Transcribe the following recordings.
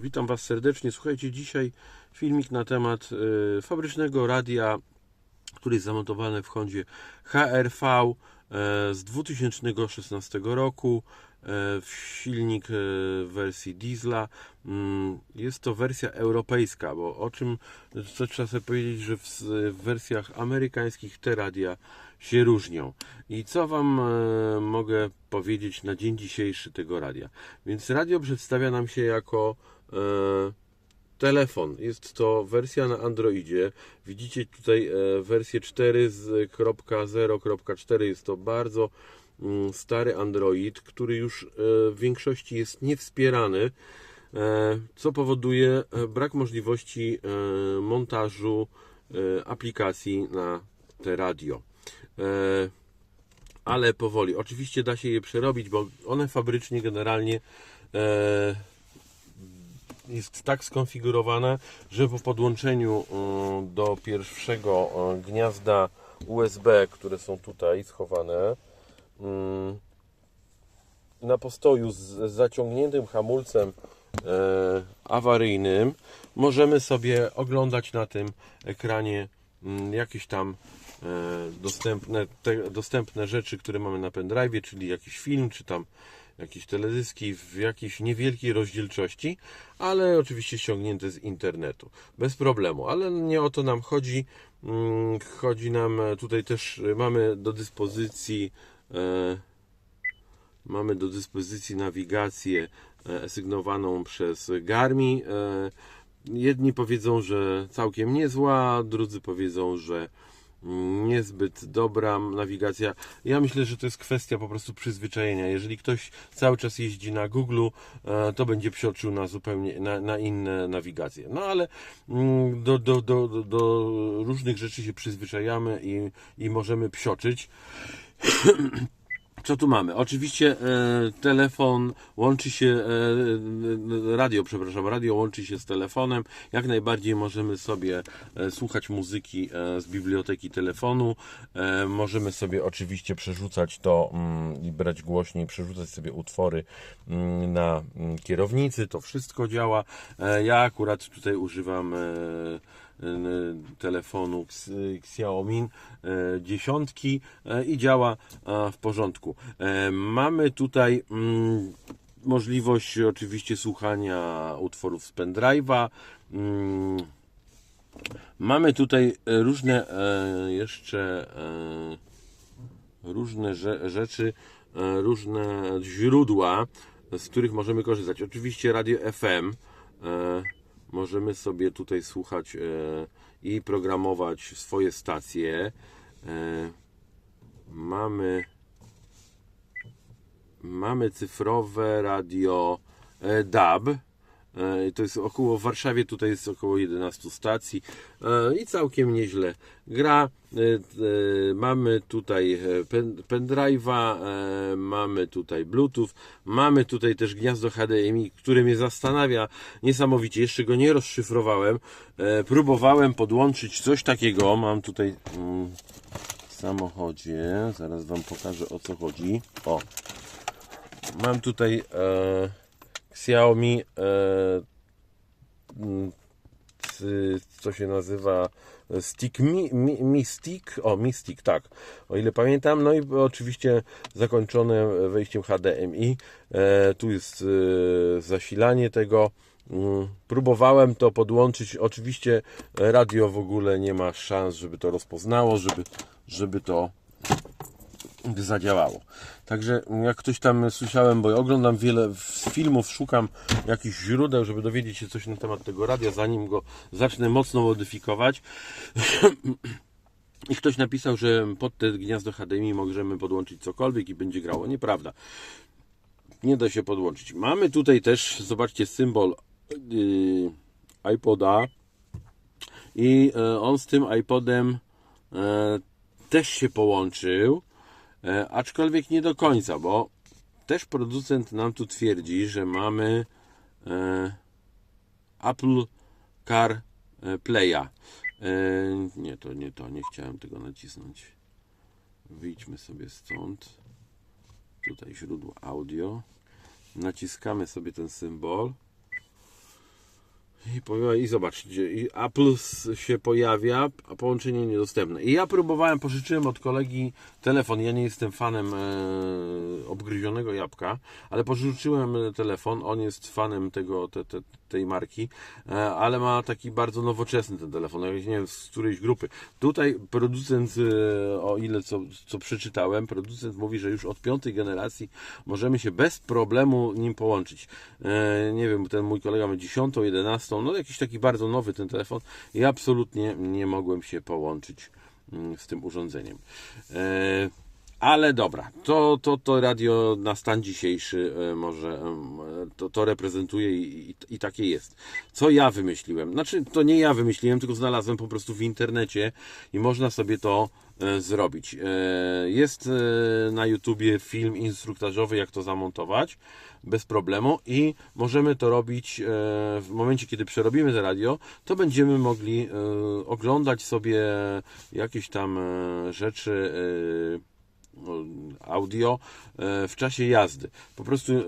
Witam Was serdecznie. Słuchajcie, dzisiaj filmik na temat e, fabrycznego radia, który jest zamontowany w Hondzie HRV e, z 2016 roku. e, w silnik e, w wersji diesla. Mm, Jest to wersja europejska, bo o czym co trzeba sobie powiedzieć, że w, wersjach amerykańskich te radia się różnią. I co Wam e, mogę powiedzieć na dzień dzisiejszy tego radia? Więc radio przedstawia nam się jako telefon. Jest to wersja na Androidzie. Widzicie tutaj e, wersję 4.0.4. Jest to bardzo mm, stary Android, który już e, w większości jest niewspierany, e, co powoduje e, brak możliwości e, montażu e, aplikacji na te radio. E, ale powoli. Oczywiście da się je przerobić, bo one fabrycznie generalnie e, jest tak skonfigurowane, że po podłączeniu mm, do pierwszego e, gniazda USB, które są tutaj schowane, mm, na postoju z zaciągniętym hamulcem awaryjnym, możemy sobie oglądać na tym ekranie jakieś tam dostępne, te, dostępne rzeczy, które mamy na pendrive, czyli jakiś film, czy tam jakieś teledyski w jakiejś niewielkiej rozdzielczości, ale oczywiście ściągnięte z internetu. Bez problemu, ale nie o to nam chodzi. Mm, Chodzi nam e, tutaj też, e, mamy do dyspozycji e, mamy do dyspozycji nawigację sygnowaną przez Garmi. Jedni powiedzą, że całkiem niezła, drudzy powiedzą, że niezbyt dobra nawigacja. Ja myślę, że to jest kwestia po prostu przyzwyczajenia. Jeżeli ktoś cały czas jeździ na Google, e, to będzie psioczył na zupełnie na, na inne nawigacje. No ale mm, do, do, do, do- różnych rzeczy się przyzwyczajamy i, i możemy psioczyć. Co tu mamy? Oczywiście e, telefon łączy się, e, radio, przepraszam, radio łączy się z telefonem. Jak najbardziej możemy sobie e, słuchać muzyki e, z biblioteki telefonu. E, możemy sobie oczywiście przerzucać to mm, i brać głośniej, przerzucać sobie utwory mm, na mm, kierownicy. To wszystko działa. E, ja akurat tutaj używam. Telefonu Xiaomi e, dziesiątki e, i działa w porządku. E, Mamy tutaj mm, możliwość oczywiście słuchania utworów z pendrive'a. Mm, Mamy tutaj różne jeszcze różne rze- rzeczy, różne źródła, z których możemy korzystać. Oczywiście radio FM. Możemy sobie tutaj słuchać e, i programować swoje stacje. E, Mamy mamy cyfrowe radio e, DAB. E, To jest około w Warszawie tutaj jest około 11 stacji e, i całkiem nieźle gra. E, Mamy tutaj pen- pendrive'a, mamy tutaj Bluetooth, mamy tutaj też gniazdo HDMI, które mnie zastanawia niesamowicie. Jeszcze go nie rozszyfrowałem. Próbowałem podłączyć coś takiego. Mam tutaj mm, w samochodzie. Zaraz Wam pokażę o co chodzi. O, Mam tutaj e, Xiaomi, e, mm, co się nazywa Stick Mi, Mi, Mi Stick, o Mi Stick, tak, o ile pamiętam. No i oczywiście zakończone wejściem HDMI. E, tu jest e, zasilanie tego. Mm, Próbowałem to podłączyć. Oczywiście radio w ogóle nie ma szans, żeby to rozpoznało, żeby, żeby to zadziałało. Także jak ktoś tam słyszałem, bo ja oglądam wiele filmów, szukam jakichś źródeł, żeby dowiedzieć się coś na temat tego radia, zanim go zacznę mocno modyfikować. I ktoś napisał, że pod te gniazdo HDMI możemy podłączyć cokolwiek i będzie grało. Nieprawda. Nie da się podłączyć. Mamy tutaj też, zobaczcie, symbol yy, iPoda i e, on z tym iPodem e, też się połączył, aczkolwiek nie do końca, bo też producent nam tu twierdzi, że mamy e, Apple Car e, Playa. E, nie, to nie to, nie chciałem tego nacisnąć. Wyjdźmy sobie stąd. Tutaj źródło audio. Naciskamy sobie ten symbol. I, I zobaczcie, i A plus się pojawia, a połączenie niedostępne. I ja próbowałem, pożyczyłem od kolegi telefon. Ja nie jestem fanem e, obgryzionego jabłka, ale pożyczyłem e, telefon. On jest fanem tego, te, te, tej marki, e, ale ma taki bardzo nowoczesny ten telefon, jakiś, nie wiem, z którejś grupy. Tutaj producent, e, o ile co, co przeczytałem, producent mówi, że już od piątej generacji możemy się bez problemu nim połączyć. E, nie wiem, ten mój kolega ma dziesiątą, no jakiś taki bardzo nowy ten telefon i absolutnie nie mogłem się połączyć mm, z tym urządzeniem. E, ale dobra, to, to, to radio na stan dzisiejszy e, może e, to, to reprezentuje i, i, i takie jest. Co ja wymyśliłem? Znaczy, to nie ja wymyśliłem, tylko znalazłem po prostu w internecie i można sobie to e, zrobić. Jest na YouTubie film instruktażowy, jak to zamontować bez problemu i możemy to robić w momencie, kiedy przerobimy to radio, to będziemy mogli oglądać sobie jakieś tam rzeczy audio e, w czasie jazdy. Po prostu e,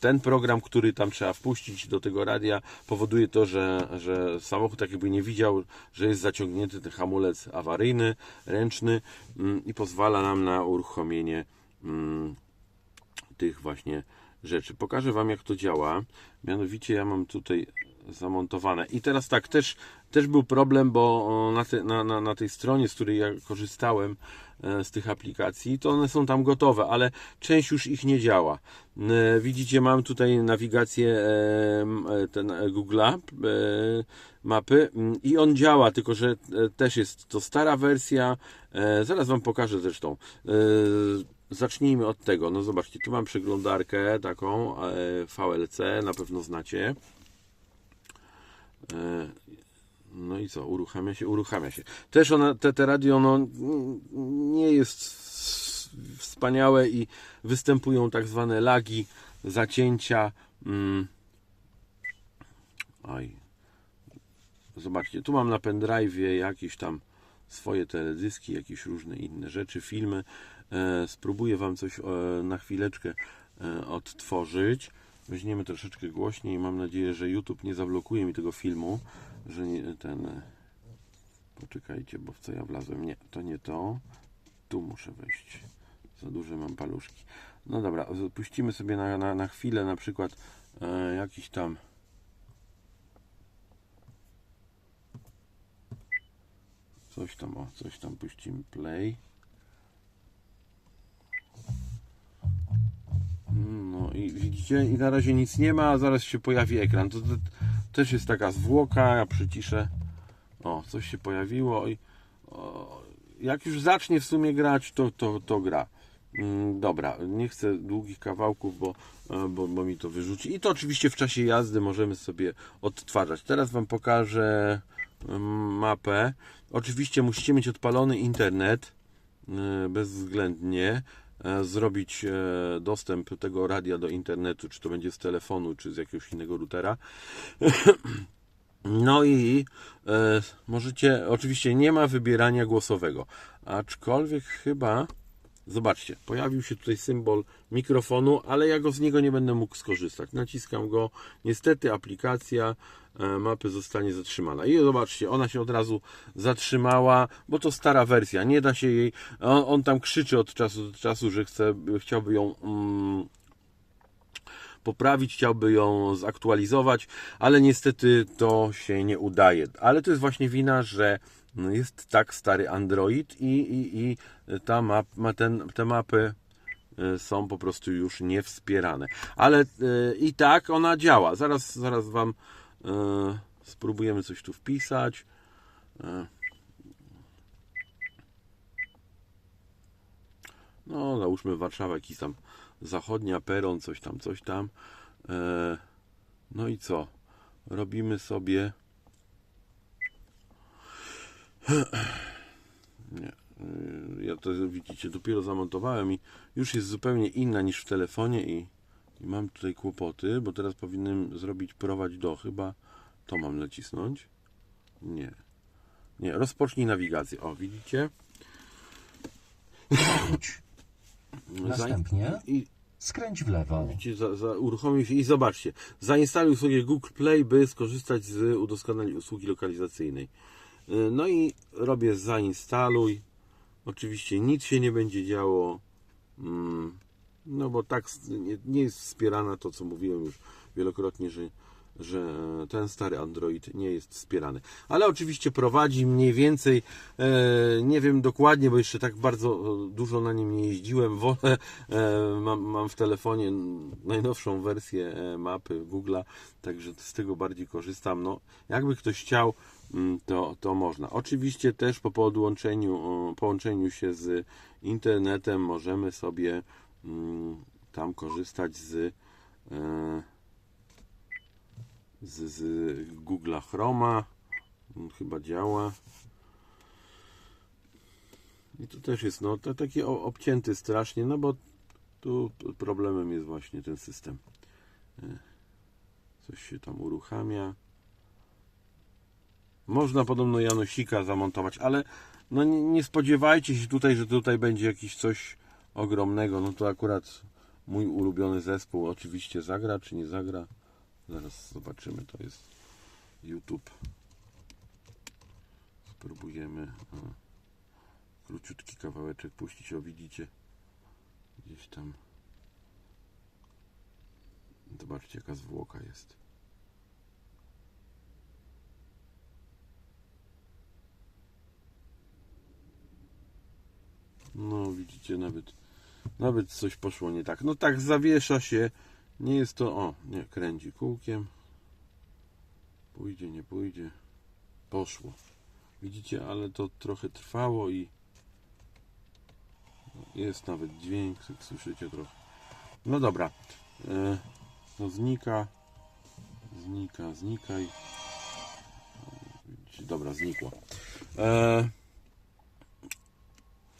ten program, który tam trzeba wpuścić do tego radia, powoduje to, że, że samochód tak jakby nie widział, że jest zaciągnięty ten hamulec awaryjny, ręczny mm, i pozwala nam na uruchomienie mm, tych właśnie rzeczy. Pokażę Wam, jak to działa. Mianowicie ja mam tutaj zamontowane. I teraz tak, też, też był problem, bo na, te, na, na, na tej stronie, z której ja korzystałem e, z tych aplikacji, to one są tam gotowe, ale część już ich nie działa. E, Widzicie, mam tutaj nawigację e, Google'a, mapy i on działa, tylko że też jest to stara wersja. Zaraz Wam pokażę zresztą. Zacznijmy od tego. No zobaczcie, tu mam przeglądarkę taką VLC, na pewno znacie. E, No i co, uruchamia się, uruchamia się. Też ona, te, te radio no, nie jest wspaniałe i występują tak zwane lagi, zacięcia. Mm. Oj. Zobaczcie, tu mam na pendrive'ie jakieś tam swoje teledyski, jakieś różne inne rzeczy, filmy. E, spróbuję Wam coś e, na chwileczkę e, odtworzyć. Weźmiemy troszeczkę głośniej. Mam nadzieję, że YouTube nie zablokuje mi tego filmu, że nie, ten... Poczekajcie, bo w co ja wlazłem? Nie, to nie to. Tu muszę wejść. Za duże mam paluszki. No dobra, puścimy sobie na, na, na chwilę na przykład e, jakiś tam coś tam, o, coś tam puścimy play. I widzicie, i na razie nic nie ma, a zaraz się pojawi ekran. To, to też jest taka zwłoka, ja przyciszę. O, coś się pojawiło i o, jak już zacznie w sumie grać, to, to, to gra. Mm, Dobra, nie chcę długich kawałków, bo, e, bo, bo mi to wyrzuci. I to oczywiście w czasie jazdy możemy sobie odtwarzać. Teraz Wam pokażę mm, mapę. Oczywiście musicie mieć odpalony internet e, bezwzględnie zrobić e, dostęp tego radia do internetu, czy to będzie z telefonu, czy z jakiegoś innego routera. No i e, możecie, oczywiście nie ma wybierania głosowego, aczkolwiek chyba, zobaczcie, pojawił się tutaj symbol mikrofonu, ale ja go z niego nie będę mógł skorzystać. Naciskam go, niestety aplikacja e, mapy zostanie zatrzymana. I zobaczcie, ona się od razu zatrzymała, bo to stara wersja, nie da się jej, on, on tam krzyczy od czasu do czasu, że chce, chciałby ją mm, poprawić, chciałby ją zaktualizować, ale niestety to się nie udaje. Ale to jest właśnie wina, że no, jest tak stary Android i, i, i ta map, ma ten, te mapy e, są po prostu już nie wspierane. Ale e, i tak ona działa. Zaraz, zaraz Wam e, spróbujemy coś tu wpisać. No, załóżmy Warszawa, jakiś tam zachodnia, peron, coś tam, coś tam. E, no i co? Robimy sobie. Nie. y, Ja to widzicie, dopiero zamontowałem i już jest zupełnie inna niż w telefonie i, i mam tutaj kłopoty, bo teraz powinienem zrobić prowadź do. Chyba to mam nacisnąć. Nie. Nie, rozpocznij nawigację. O, widzicie? Następnie I Skręć w lewo. Widzicie, za, za, uruchomił się i zobaczcie, zainstaluj sobie Google Play, by skorzystać z udoskonaleń usługi lokalizacyjnej. Y, No i robię zainstaluj. Oczywiście nic się nie będzie działo, mm, no bo tak nie, nie jest wspierana to, co mówiłem już wielokrotnie, że, że ten stary Android nie jest wspierany. Ale oczywiście prowadzi mniej więcej, e, nie wiem dokładnie, bo jeszcze tak bardzo e, dużo na nim nie jeździłem. Wolę, e, mam, mam w telefonie najnowszą wersję e, mapy Google'a, także z tego bardziej korzystam. No, jakby ktoś chciał, mm, to, to można. Oczywiście też po podłączeniu, połączeniu się z internetem możemy sobie mm, tam korzystać z e, z, z Google'a Chroma. On Chyba działa. I tu też jest no, to taki obcięty strasznie, no bo tu problemem jest właśnie ten system. E, Coś się tam uruchamia. Można podobno Janosika zamontować, ale no nie, nie spodziewajcie się tutaj, że tutaj będzie jakieś coś ogromnego. No to akurat mój ulubiony zespół oczywiście zagra, czy nie zagra. Zaraz zobaczymy, to jest YouTube. Spróbujemy o, króciutki kawałeczek puścić, o widzicie gdzieś tam. Zobaczcie jaka zwłoka jest. No widzicie nawet nawet coś poszło nie tak. No tak zawiesza się. Nie jest to. O, nie, kręci kółkiem. Pójdzie, nie pójdzie. Poszło. Widzicie, ale to trochę trwało i jest nawet dźwięk, jak słyszycie trochę. No dobra. E, no znika. Znika, znikaj. Dobra, znikło. E,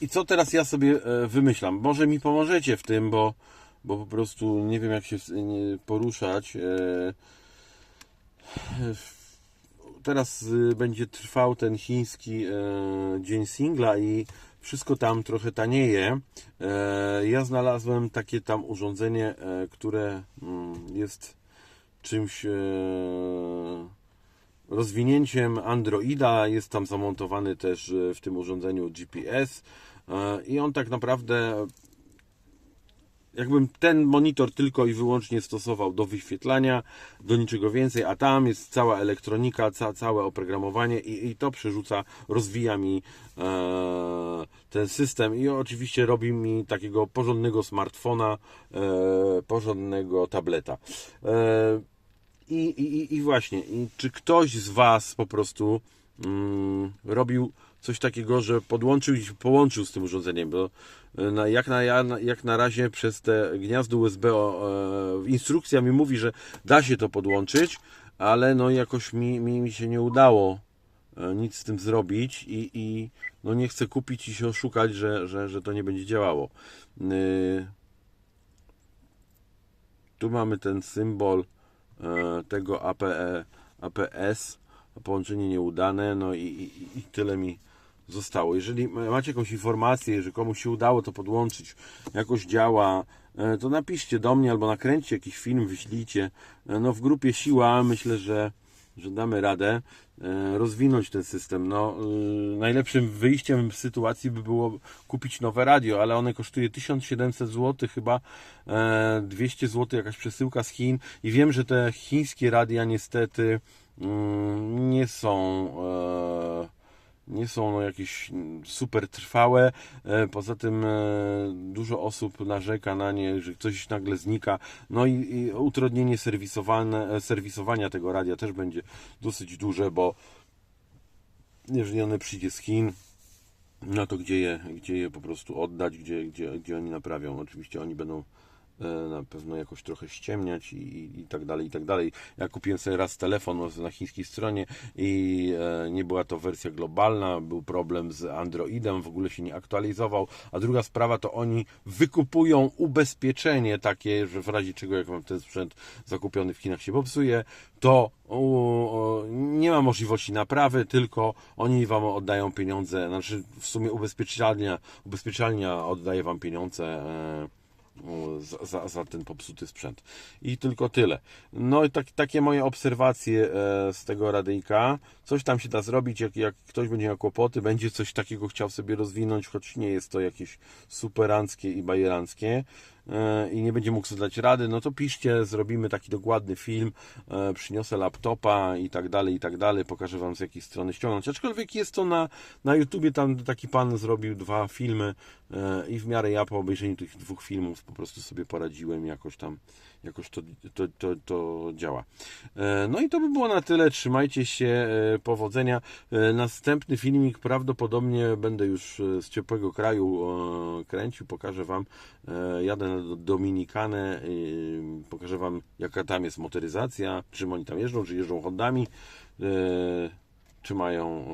i co teraz ja sobie e, wymyślam? Może mi pomożecie w tym, bo, bo po prostu nie wiem jak się poruszać. E, Teraz y, będzie trwał ten chiński e, dzień singla i wszystko tam trochę tanieje. E, Ja znalazłem takie tam urządzenie, które mm, jest czymś rozwinięciem Androida. Jest tam zamontowany też w tym urządzeniu GPS i on tak naprawdę jakbym ten monitor tylko i wyłącznie stosował do wyświetlania, do niczego więcej, a tam jest cała elektronika, ca, całe oprogramowanie i, i to przerzuca, rozwija mi e, ten system i oczywiście robi mi takiego porządnego smartfona, e, porządnego tableta. E, i, i, I właśnie, i czy ktoś z Was po prostu mm, robił coś takiego, że podłączył i połączył z tym urządzeniem? Bo e, na, jak, na, ja- na, jak na razie przez te gniazdo USB o, e, instrukcja mi mówi, że da się to podłączyć, ale no jakoś mi, mi, mi się nie udało e, nic z tym zrobić i, i no nie chcę kupić i się oszukać, że, że, że to nie będzie działało. Yy, tu mamy ten symbol e, tego APE, APS, połączenie nieudane, no i, i, i tyle mi zostało. Jeżeli macie jakąś informację, że komuś się udało to podłączyć, jakoś działa, e, to napiszcie do mnie albo nakręćcie jakiś film, wyślijcie. E, No w grupie Siła myślę, że, że damy radę e, rozwinąć ten system. No, najlepszym wyjściem z sytuacji by było kupić nowe radio, ale one kosztuje 1700 zł, chyba e, 200 zł jakaś przesyłka z Chin i wiem, że te chińskie radia niestety mm, nie są nie są no, jakieś super trwałe. E, Poza tym e, dużo osób narzeka na nie, że coś nagle znika. No i, i utrudnienie e, serwisowania tego radia też będzie dosyć duże, bo jeżeli one przyjdzie z Chin, no to gdzie je, gdzie je po prostu oddać, gdzie, gdzie, gdzie oni naprawią. Oczywiście oni będą na pewno jakoś trochę ściemniać i, i, i tak dalej, i tak dalej. Ja kupiłem sobie raz telefon na chińskiej stronie i e, nie była to wersja globalna, był problem z Androidem, w ogóle się nie aktualizował, a druga sprawa to oni wykupują ubezpieczenie takie, że w razie czego jak mam ten sprzęt zakupiony w Chinach się popsuje, to u, nie ma możliwości naprawy, tylko oni Wam oddają pieniądze, znaczy w sumie ubezpieczalnia, ubezpieczalnia oddaje Wam pieniądze e, za, za, za ten popsuty sprzęt. I tylko tyle. No i tak, takie moje obserwacje e, z tego radyjka. Coś tam się da zrobić, jak, jak ktoś będzie miał kłopoty, będzie coś takiego chciał sobie rozwinąć, choć nie jest to jakieś superanckie i bajeranckie i nie będzie mógł sobie dać rady, no to piszcie, zrobimy taki dokładny film, e, przyniosę laptopa i tak dalej, i tak dalej, pokażę Wam z jakiej strony ściągnąć. Aczkolwiek jest to na, na YouTubie, tam taki pan zrobił dwa filmy e, i w miarę ja po obejrzeniu tych dwóch filmów po prostu sobie poradziłem, jakoś tam, jakoś to, to, to, to działa. E, No i to by było na tyle, trzymajcie się, powodzenia. Następny filmik prawdopodobnie będę już z ciepłego kraju kręcił, pokażę Wam, e, Dominikanę, e, pokażę Wam jaka tam jest motoryzacja, czym oni tam jeżdżą, czy jeżdżą Hondami, e, czy mają...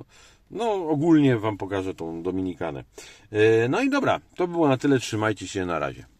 e, No, ogólnie Wam pokażę tą Dominikanę. No i dobra, to było na tyle. Trzymajcie się, na razie.